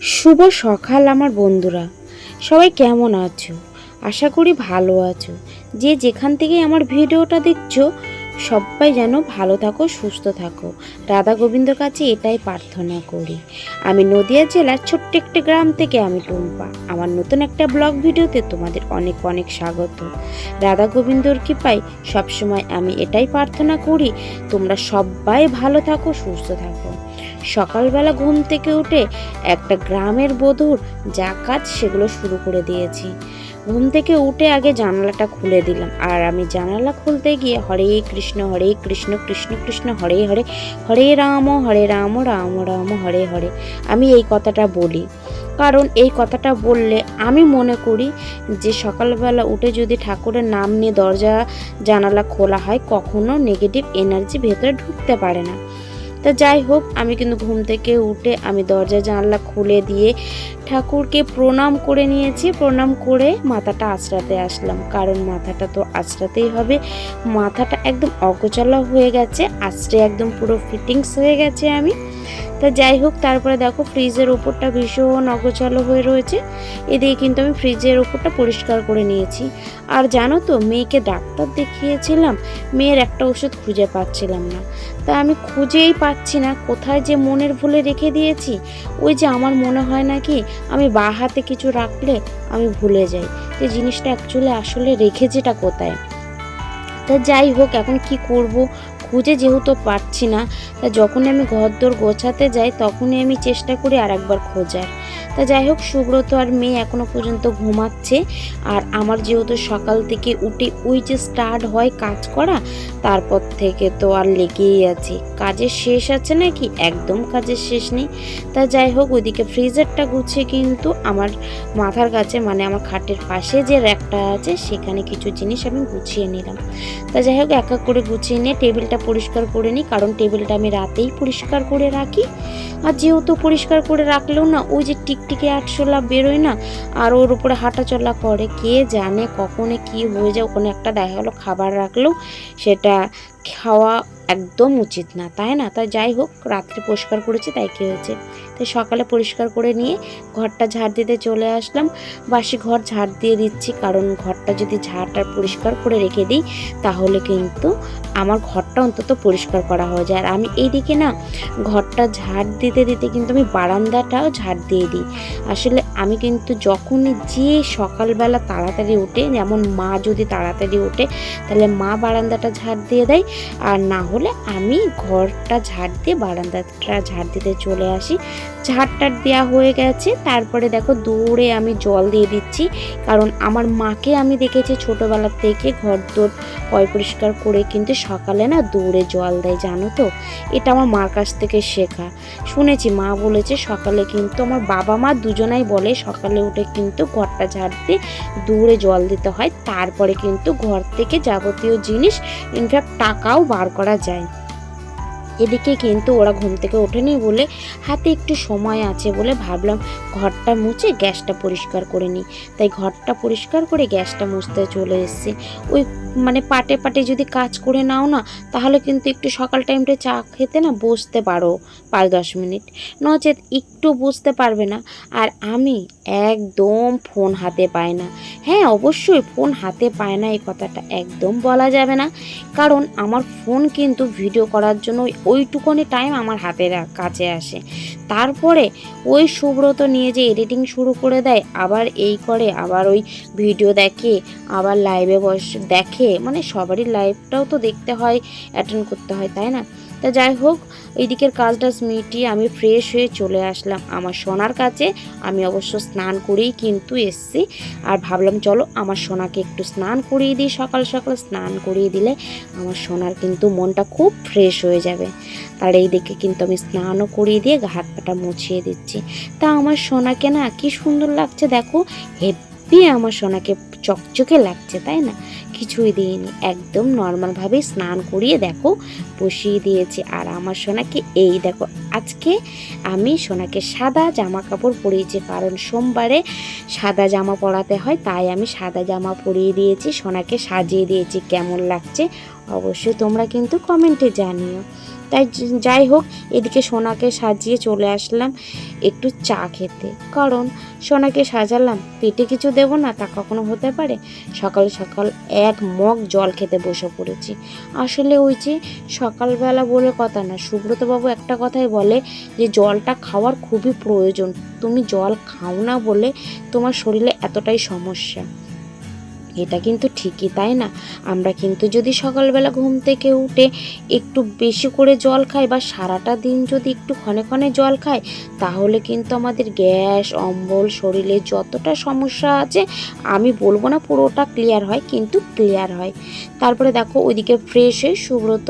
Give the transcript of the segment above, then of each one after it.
শুভ সকাল আমার বন্ধুরা। সবাই কেমন আছো? আশা করি ভালো আছো। যে যেখান থেকে আমার ভিডিওটা দেখছ, সবাই যেন ভালো থাকো, সুস্থ থাকো। রাধা গোবিন্দর কাছে এটাই প্রার্থনা করি। আমি নদিয়া জেলার ছোট্ট একটা গ্রাম থেকে আমি টুম্পা। আমার নতুন একটা ব্লগ ভিডিওতে তোমাদের অনেক অনেক স্বাগত। রাধা গোবিন্দর কৃপায় সবসময় আমি এটাই প্রার্থনা করি, তোমরা সবাই ভালো থাকো, সুস্থ থাকো। সকালবেলা ঘুম থেকে উঠে একটা গ্রামের বধূর যা কাজ সেগুলো শুরু করে দিয়েছি। ঘুম থেকে উঠে আগে জানালাটা খুলে দিলাম আর আমি জানালা খুলতে গিয়ে হরে কৃষ্ণ হরে কৃষ্ণ কৃষ্ণ কৃষ্ণ, হরে হরে হরে রাম হরে রাম রাম রাম, হরে হরে আমি এই কথাটা বলি। কারণ এই কথাটা বললে আমি মনে করি যে সকালবেলা উঠে যদি ঠাকুরের নাম নিয়ে দরজা জানালা খোলা হয় কখনো নেগেটিভ এনার্জি ভেতরে ঢুকতে পারে না। তা যাই হোক আমি কিন্তু ঘুম থেকে উঠে আমি দরজা জানলা খুলে দিয়ে ঠাকুরকে প্রণাম করে নিয়েছি, প্রণাম করে মাথাটা আঁচড়াতে আসলাম। কারণ মাথাটা তো আঁচড়াতেই হবে। মাথাটা একদম অগোচালা হয়ে গেছে, আঁচড়ে একদম পুরো ফিটিংস হয়ে গেছে আমি। তা যাই হোক, তারপরে দেখো ফ্রিজের ওপরটা ভীষণ অগোছালো হয়ে রয়েছে। এদিকে কিন্তু আমি ফ্রিজের ওপরটা পরিষ্কার করে নিয়েছি। আর জানো তো, মেয়েকে ডাক্তার দেখিয়েছিলাম, মেয়ের একটা ওষুধ খুঁজে পাচ্ছিলাম না। তা আমি খুঁজেই পাচ্ছি না, কোথায় যে মনের ভুলে রেখে দিয়েছি। ওই যে আমার মনে হয় নাকি আমি বা হাতে কিছু রাখলে আমি ভুলে যাই। যে জিনিসটা অ্যাকচুয়ালি আসলে রেখেছিটা কোথায়? তা যাই হোক, এখন কি করব? খুঁজে যেহেতু পাচ্ছি না, তা যখনই আমি ঘর দোর গোছাতে যাই, তখনই আমি চেষ্টা করি আর একবার খোঁজার। তা যাই হোক, সুব্রত আর মেয়ে এখনও পর্যন্ত ঘুমাচ্ছে। আর আমার যেহেতু সকাল থেকে উঠে ওই যে স্টার্ট হয় কাজ করা, তারপর থেকে তো আর লেগেই আছে। কাজের শেষ আছে নাকি? একদম কাজের শেষ নেই। তা যাই হোক, ওইদিকে ফ্রিজারটা গুছিয়ে কিন্তু আমার মাথার কাছে মানে আমার খাটের পাশে যে র্যাকটা আছে, সেখানে কিছু জিনিস আমি গুছিয়ে নিলাম। তা যাই হোক, এক এক করে গুছিয়ে নিয়ে টেবিলটা পরিষ্কার করে নিই, কারণ টেবিলটা আমি রাতেই পরিষ্কার করে রাখি। আর যেহেতু পরিষ্কার করে রাখলেও না, ওই যে টিকটিকে আটশোলা বেরোয় না, আর ওর উপরে হাঁটাচলা করে, কে জানে কখনে কি হয়ে যায়, ওখানে একটা দেখা গেলো খাবার রাখলেও সেটা খাওয়া একদম উচিত না, তাই না? তাই যাই হোক, রাত্রে পরিষ্কার করেছি, তাই কি হয়েছে? তাই সকালে পরিষ্কার করে নিয়ে ঘরটা ঝাড় দিতে চলে আসলাম। বাসি ঘর ঝাড় দিয়ে দিচ্ছি, কারণ ঘরটা যদি ঝাড়টা পরিষ্কার করে রেখে দিই, তাহলে কিন্তু আমার ঘরটা অন্তত পরিষ্কার করা হয়ে যায়। আর আমি এইদিকে না, ঘরটা ঝাড় দিতে দিতে কিন্তু আমি বারান্দাটাও ঝাড় দিয়ে দিই। আসলে আমি কিন্তু যখনই যে সকালবেলা তাড়াতাড়ি উঠে, যেমন মা যদি তাড়াতাড়ি ওঠে, তাহলে মা বারান্দাটা ঝাড় দিয়ে দেয়। আর না হলে আমি ঘরটা ঝাড় দিয়ে বারান্দাটা ঝাড় দিতে চলে আসি। ঝাড়টার দেওয়া হয়ে গেছে। তারপরে দেখো দৌড়ে আমি জল দিয়ে দিচ্ছি। কারণ আমার মাকে আমি দেখেছি ছোটোবেলার থেকে ঘর দৌড় পয় পরিষ্কার করে কিন্তু সকালে না দৌড়ে জল দেয়, জানো তো? এটা আমার মার কাছ থেকে শেখা। শুনেছি, মা বলেছে সকালে কিন্তু আমার বাবা মা দুজনাই বলে সকালে উঠে কিন্তু ঘরটা ঝাড় দিয়ে দৌড়ে জল দিতে হয়। তারপরে কিন্তু ঘর থেকে যাবতীয় জিনিস ইনফ্যাক্ট টাকাও বার করা যায়। এদিকে কিন্তু ওরা ঘুম থেকে ওঠেনি বলে হাতে একটু সময় আছে বলে ভাবলাম ঘরটা মুছে গ্যাসটা পরিষ্কার করে নিই। তাই ঘরটা পরিষ্কার করে গ্যাসটা মুছতে চলে এসেছি। ওই মানে পাটে পাটে যদি কাজ করে নাও না, তাহলে কিন্তু একটু সকাল টাইমটা চা খেতে না বসতে পারো পাঁচ দশ মিনিট। নচেত একটু বুঝতে পারবে না। আর আমি একদম ফোন হাতে পাই না। হ্যাঁ অবশ্যই ফোন হাতে পায় না, এই কথাটা একদম বলা যাবে না। কারণ আমার ফোন কিন্তু ভিডিও করার জন্য ওইটুকুনি টাইম আমার হাতে কাছে আসে। তারপরে ওই সুব্রত নিয়ে যে এডিটিং শুরু করে দেয়, আবার এই করে, আবার ওই ভিডিও দেখে, আবার লাইভে বস, দেখে মানে সবারই লাইভটাও তো দেখতে হয় অ্যাটেন্ড করতে হয়, তাই না? তা যাই হোক এইদিকের কাজটা মিটিয়ে আমি ফ্রেশ হয়ে চলে আসলাম আমার সোনার কাছে। আমি অবশ্য স্নান করেই কিন্তু এসছি। আর ভাবলাম, চলো আমার সোনাকে একটু স্নান করিয়ে দিই, সকাল সকাল স্নান করিয়ে দিলে আমার সোনার কিন্তু মনটা খুব ফ্রেশ হয়ে যাবে। তার এই দিকে কিন্তু আমি স্নানও করিয়ে দিয়ে হাত পাটা মুছিয়ে দিচ্ছি। তা আমার সোনাকে না কি সুন্দর লাগছে দেখো, হেব্বি আমার সোনাকে চকচকে লাগছে, তাই না? কিছুই দিইনি। একদম নর্মালভাবে স্নান করিয়ে দেখো, বসিয়ে দিয়েছি। আর আমার সোনাকে এই দেখো, আজকে আমি সোনাকে সাদা জামা কাপড় পরিয়েছি। কারণ সোমবারে সাদা জামা পরাতে হয়, তাই আমি সাদা জামা পরিয়ে দিয়েছি, সোনাকে সাজিয়ে দিয়েছি। কেমন লাগছে? অবশ্যই তোমরা কিন্তু কমেন্টে জানিও। তাই যাই হোক, এদিকে সোনাকে সাজিয়ে চলে আসলাম একটু চা খেতে। কারণ সোনাকে সাজালাম, পেটে কিছু দেবো না, তা কখনো হতে পারে? সকাল সকাল এক মগ জল খেতে বসে পড়েছি। আসলে ওই যে সকালবেলা বলে কথা না, সুব্রতবাবু একটা কথাই বলে যে, জলটা খাওয়ার খুবই প্রয়োজন। তুমি জল খাও না বলে তোমার শরীরে এতটাই সমস্যা। এটা কিন্তু ঠিকই, তাই না? আমরা কিন্তু যদি সকালবেলা ঘুম থেকে উঠে একটু বেশি করে জল খাই বা সারাটা দিন যদি একটু ক্ষণে ক্ষণে জল খাই, তাহলে কিন্তু আমাদের গ্যাস, অম্বল, শরীরে যতটা সমস্যা আছে, আমি বলব না পুরোটা ক্লিয়ার হয়, কিন্তু ক্লিয়ার হয়। তারপরে দেখো, ওইদিকে ফ্রেশ হয়ে সুব্রত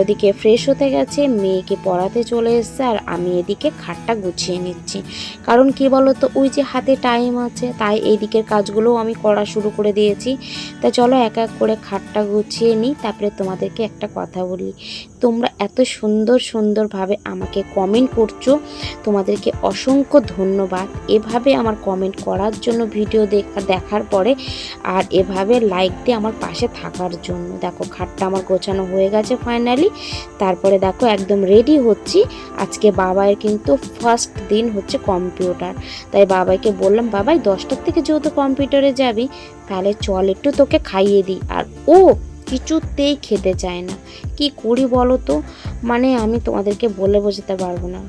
ওদিকে ফ্রেশ হতে গেছে, মেয়েকে পড়াতে চলে এসছে, আর আমি এদিকে খাটটা গুছিয়ে নিচ্ছি। কারণ কি বলতো, ওই যে হাতে টাইম আছে, তাই এই দিকের কাজগুলোও আমি করা শুরু করে দিয়েছি। তা চলো এক এক করে খাটটা গুছিয়ে নিই, তারপরে তোমাদেরকে একটা কথা বলি। তোমরা এত সুন্দর সুন্দরভাবে আমাকে কমেন্ট করছ, তোমাদেরকে অসংখ্য ধন্যবাদ। এভাবে আমার কমেন্ট করার জন্য ভিডিও দেখা, দেখার পরে আর এভাবে লাইক দিয়ে আমার পাশে থাকার জন্য। দেখো খাটটা আমার গোছানো হয়ে গেছে ফাইনালি তারপরে দেখো একদম রেডি হচ্ছি। আজকে বাবাইয়ের কিন্তু ফার্স্ট দিন হচ্ছে কম্পিউটার তাই বাবাইকে বললাম, বাবাই, দশটার থেকে যেহেতু কম্পিউটারে যাবি তাহলে চল একটু তোকে খাইয়ে দিই। আর ও কিছুতেই খেতে চায় না। কি করি বলো তো? মানে আমি তোমাদেরকে বলে বোঝাতে পারব না।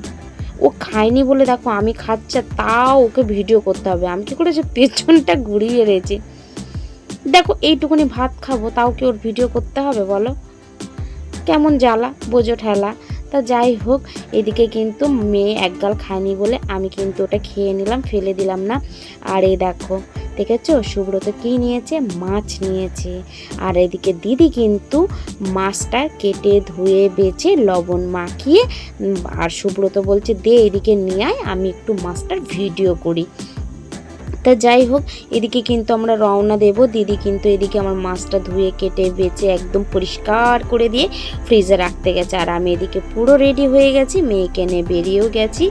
ও খায়নি বলে দেখো আমি খাচ্ছে তাও ওকে ভিডিও করতে হবে। আমি কি করেছি পেছনটা ঘুরিয়ে রেছি দেখো এইটুকুনি ভাত খাব, তাও কি ওর ভিডিও করতে হবে বলো? কেমন জ্বালা, বোঝো ঠেলা। তা যাই হোক, এদিকে কিন্তু মেয়ে একগাল খায়নি বলে আমি কিন্তু ওটা খেয়ে নিলাম, ফেলে দিলাম না। আর এই দেখো দেখেছ? সুব্রত কি নিয়েছে? মাছ নিয়েছে। আর এদিকে দিদি কিন্তু মাছটা কেটে ধুয়ে বেছে লবণ মাখিয়ে আর সুব্রত বলছে, দে এদিকে নিয়ে আয়, আমি একটু মাছটার ভিডিও করি। তা যাই হোক, এদিকে কিন্তু আমরা রওনা দেব। দিদি কিন্তু এদিকে আমার মাছটা ধুয়ে, কেটে বেছে একদম পরিষ্কার করে দিয়ে ফ্রিজে রাখতে গেছে। আর আমি এদিকে পুরো রেডি হয়ে গেছি, মেয়েকে নিয়ে বেরিয়েও গেছি।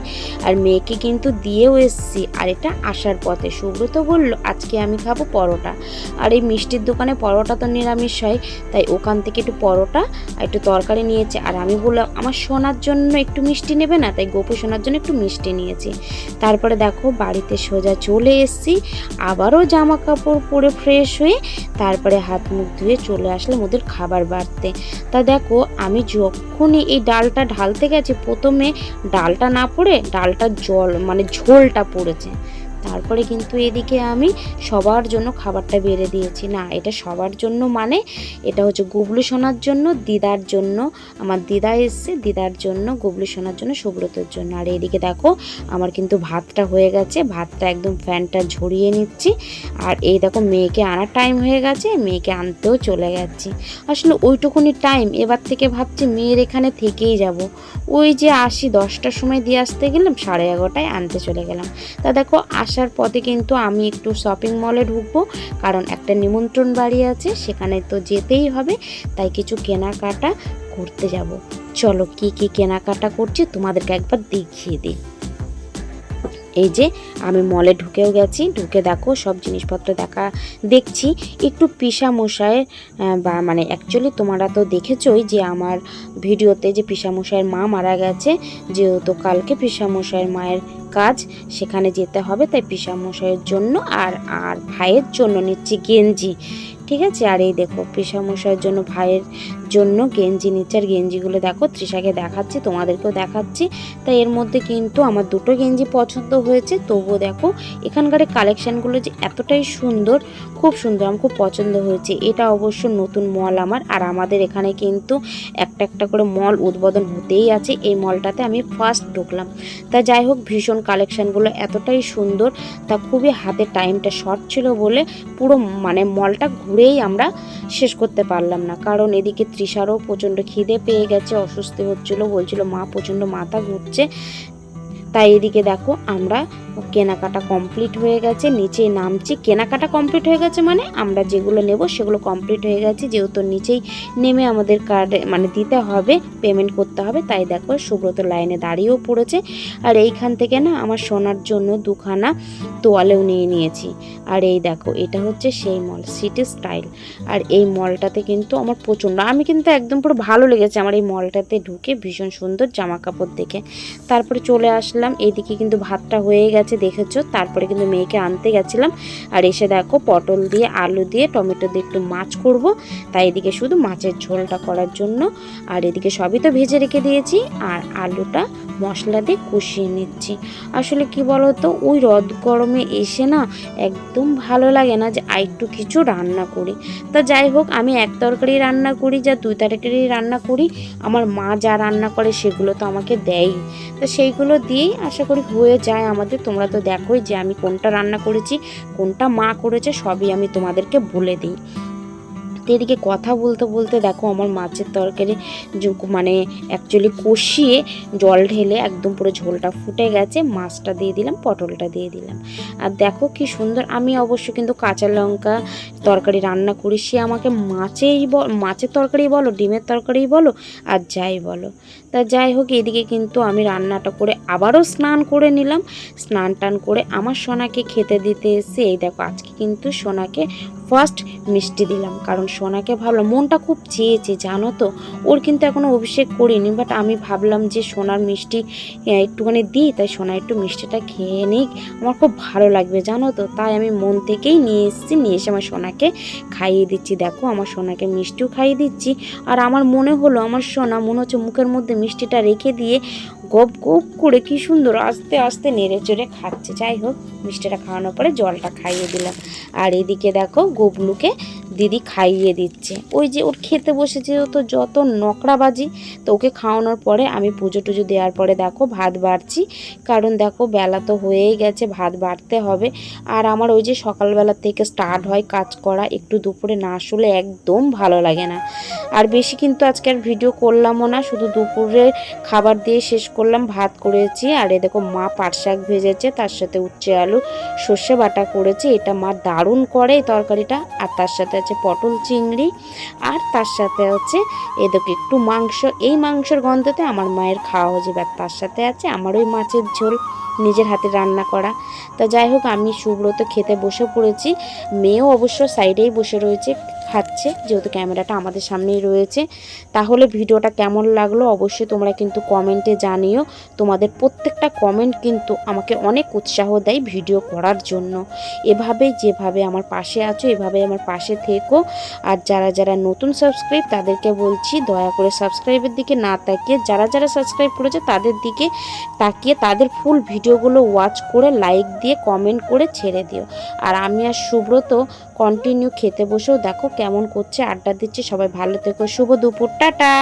আর মেয়েকে কিন্তু দিয়েও এসছি। আর এটা আসার পথে, সুব্রত বলল, আজকে আমি খাব পরোটা। আর এই মিষ্টির দোকানে পরোটা তো নিরামিষ হয়, তাই ওখান থেকে একটু পরোটা আর একটু তরকারি নিয়েছে। আর আমি বললাম, আমার সোনার জন্য একটু মিষ্টি নেবে না? তাই গোপু সোনার জন্য একটু মিষ্টি নিয়েছি। তারপরে দেখো, বাড়িতে সোজা চলে এসছি। আবারও জামা কাপড় পরে ফ্রেশ হয়ে তারপরে হাত মুখ ধুয়ে চলে আসলাম ওদের খাবার বাড়তে। তা দেখো, আমি যখনই এই ডালটা ঢালতে গেছি, প্রথমে ডালটা না পড়ে ডালটা জল মানে ঝোলটা পড়েছে। তারপরে কিন্তু এদিকে আমি সবার জন্য খাবারটা বেড়ে দিয়েছি। না, এটা সবার জন্য মানে এটা হচ্ছে গুবলু সোনার জন্য, দিদার জন্য, আমার দিদা এসছে, দিদার জন্য, গুবলু সোনার জন্য, সুব্রতর জন্য। আর এদিকে দেখো, আমার কিন্তু ভাতটা হয়ে গেছে, ভাতটা একদম ফ্যানটা ঝরিয়ে নিচ্ছি। আর এই দেখো, মেয়েকে আনার টাইম হয়ে গেছে, মেয়েকে আনতেও চলে যাচ্ছি আসলে ওইটুকুনি টাইম এবার থেকে ভাবছি মেয়ের এখানে থেকেই যাব। ওই যে আসি দশটার সময় দিয়ে আসতে গেলাম, সাড়ে এগারোটায় আনতে চলে গেলাম। তা দেখো আসার পথে কিন্তু আমি একটু শপিং মলে ঢুকবো। কারণ একটা নিমন্ত্রণ বাড়ি আছে, সেখানে তো যেতেই হবে। তাই কিছু কেনাকাটা করতে যাব। চলো কি কি কেনাকাটা করছি তোমাদেরকে একবার দেখিয়ে দিই। এই যে আমি মলে ঢুকেও গেছি, ঢুকে দেখো সব জিনিসপত্র দেখা, দেখছি। একটু পিসা মশাইয়ের বা মানে অ্যাকচুয়ালি তোমরা তো দেখেছই যে আমার ভিডিওতে যে পিসা মশাইয়ের মা মারা গেছে, যেহেতু কালকে পিসা মশাইয়ের মায়ের কাজ, সেখানে যেতে হবে, তাই পিসা মশাইয়ের জন্য আর আর ভাইয়ের জন্য নিচ্ছি গেঞ্জি। ঠিক আছে? আর এই দেখো মশাইয়ের জন্য, ভাইয়ের জন্য গেঞ্জি নিচ্ছে আর গেঞ্জিগুলো দেখো, তৃষাকে দেখাচ্ছি, তোমাদেরকেও দেখাচ্ছি। তাই এর মধ্যে কিন্তু আমার দুটো গেঞ্জি পছন্দ হয়েছে। তবুও দেখো, এখানকার কালেকশানগুলো যে এতটাই সুন্দর, খুব সুন্দর, আমার খুব পছন্দ হয়েছে। এটা অবশ্য নতুন মল আমার, আর আমাদের এখানে কিন্তু একটা একটা করে মল উদ্বোধন হতেই আছে। এই মলটাতে আমি ফার্স্ট ঢুকলাম। তা যাই হোক, ভীষণ কালেকশানগুলো এতটাই সুন্দর, তা খুবই হাতে টাইমটা শর্ট ছিল বলে পুরো মানে মলটা ঘুরেই আমরা শেষ করতে পারলাম না। কারণ এদিকে তৃষারও প্রচণ্ড খিদে পেয়ে গেছে, অসুস্থ হচ্ছিল, বলছিল, মা, প্রচণ্ড মাথা ঘুরছে। তাই এদিকে দেখো আমরা কেনাকাটা কমপ্লিট হয়ে গেছে, নিচে নামছি। কেনাকাটা কমপ্লিট হয়ে গেছে মানে আমরা যেগুলো নেব সেগুলো কমপ্লিট হয়ে গেছে, যেহেতু নিচেই নেমে আমাদের কার্ডে মানে দিতে হবে পেমেন্ট করতে হবে, তাই দেখো সুব্রত লাইনে দাঁড়িয়েও পড়েছে। আর এইখান থেকে না আমার সোনার জন্য দুখানা তোয়ালেও নিয়ে নিয়েছি। আর এই দেখো এটা হচ্ছে সেই মল সিটি স্টাইল আর এই মলটাতে কিন্তু আমার প্রচণ্ড, আমি কিন্তু একদম পুরো ভালো লেগেছে আমার এই মলটাতে ঢুকে ভীষণ সুন্দর জামা কাপড় দেখে। তারপরে চলে আসলাম এইদিকে কিন্তু ভাতটা হয়ে গেছে, দেখেছ? তারপরে কিন্তু মেয়েকে আনতে গেছিলাম। আর এসে দেখো, পটল দিয়ে, আলু দিয়ে, টমেটো দিয়ে একটু মাছ করব। তাই এদিকে শুধু মাছের ঝোলটা করার জন্য। আর এদিকে সবই তো ভেজে রেখে দিয়েছি। আর আলুটা মশলা দিয়ে কষিয়ে নিচ্ছি। আসলে কি বলো তো ওই রদ গরমে এসে না একদম ভালো লাগে না যে আর একটু কিছু রান্না করি। তা যাই হোক, আমি এক তরকারি রান্না করি যা দুই তরকারি রান্না করি। আমার মা যা রান্না করে সেগুলো তো আমাকে দেয় তো সেইগুলো দিয়েই আশা করি হয়ে যায় আমাদের। তোমরা তো দেখোই যে আমি কোনটা রান্না করেছি, কোনটা মা করেছে, সবই আমি তোমাদেরকে বলে দিই। তো এদিকে কথা বলতে বলতে দেখো আমার মাছের তরকারি মানে অ্যাকচুয়ালি কষিয়ে জল ঢেলে একদম পুরো ঝোলটা ফুটে গেছে, মাছটা দিয়ে দিলাম, পটলটা দিয়ে দিলাম। আর দেখো কি সুন্দর, আমি অবশ্য কিন্তু কাঁচা লঙ্কা তরকারি রান্না করি, সে আমাকে মাছেই মাছের তরকারি বলো, ডিমের তরকারি বলো, আর যাই বলো। তা যাই হোক, এদিকে কিন্তু আমি রান্নাটা করে আবারও স্নান করে নিলাম। স্নান টান করে আমার সোনাকে খেতে দিতে এসে, এই দেখো আজকে কিন্তু সোনাকে ফার্স্ট মিষ্টি দিলাম, কারণ সোনাকে ভাবলাম মনটা খুব চেয়েছে, জানো তো? ওর কিন্তু এখনও অভিষেক করিনি বাট আমি ভাবলাম যে সোনার মিষ্টি একটুখানি দিই, তাই সোনা একটু মিষ্টিটা খেয়ে নিক। আমার খুব ভালো লাগবে, জানো তো? তাই আমি মন থেকেই নিয়ে এসেছি, নিয়ে এসে আমার সোনাকে খাইয়ে দিচ্ছি। দেখো, আমার সোনাকে মিষ্টিও খাইয়ে দিচ্ছি। আর আমার মনে হলো, আমার সোনা মনে হচ্ছে মুখের মধ্যে মিষ্টিটা রেখে দিয়ে গপ গপ করে কি সুন্দর আস্তে আস্তে নেড়ে চড়ে খাচ্ছে। যাই হোক, মিষ্টিটা খাওয়ানোর পরে জলটা খাইয়ে দিলাম। আর এদিকে দেখো, গোবলুকে দিদি খাইয়ে দিচ্ছে। ওই যে ওর খেতে বসেছে ও তো যত নকরাবাজি তো ওকে খাওয়ানোর পরে আমি পুজো টুজো দেওয়ার পরে দেখো ভাত বাড়ছি। কারণ দেখো বেলা তো হয়েই গেছে, ভাত বাড়তে হবে। আর আমার ওই যে সকালবেলা থেকে স্টার্ট হয় কাজ করা, একটু দুপুরে না শুলে একদম ভালো লাগে না। আর বেশি কিন্তু আজকে আর ভিডিও করলামও না, শুধু দুপুরে খাবার দিয়ে শেষ করলাম, ভাত করেছি। আর এ দেখো মা পাট শাক ভেজেছে, তার সাথে উচ্ছে আলু, সর্ষে বাটা করেছে। এটা মা দারুণ করে তরকারিটা। আর তার সাথে আছে পটল চিংড়ি। আর তার সাথে হচ্ছে এ দেখো একটু মাংস। এই মাংসের গন্ধতে আমার মায়ের খাওয়া হয়ে যাবে আর তার সাথে আছে আমার ওই মাছের ঝোল, নিজের হাতে রান্না করা। তা যাই হোক, আমি সুব্রত খেতে বসে পড়েছি। মেয়েও অবশ্য সাইডেই বসে রয়েছে। খাচ্ছে যেহেতু ক্যামেরাটা আমাদের সামনেই রয়েছে, তাহলে ভিডিওটা কেমন লাগল অবশ্যই তোমরা কিন্তু কমেন্টে জানিও। তোমাদের প্রত্যেকটা কমেন্ট কিন্তু আমাকে অনেক উৎসাহ দেয় ভিডিও করার জন্য। এভাবেই যেভাবে আমার পাশে আছো এভাবে আমার পাশে থেকো। আর যারা যারা নতুন সাবস্ক্রাইব তাদেরকে বলছি, দয়া করে সাবস্ক্রাইবের দিকে না তাকিয়ে, যারা যারা সাবস্ক্রাইব করেছে তাদের দিকে তাকিয়ে তাদের ফুল ভিডিওগুলো ওয়াচ করে লাইক দিয়ে কমেন্ট করে ছেড়ে দিও। আর আমি আর সুব্রত কন্টিনিউ খেতে বসেও দেখো কেমন করছে আড্ডা দিচ্ছে সবাই ভালো থেকো শুভ দুপুর টাটা।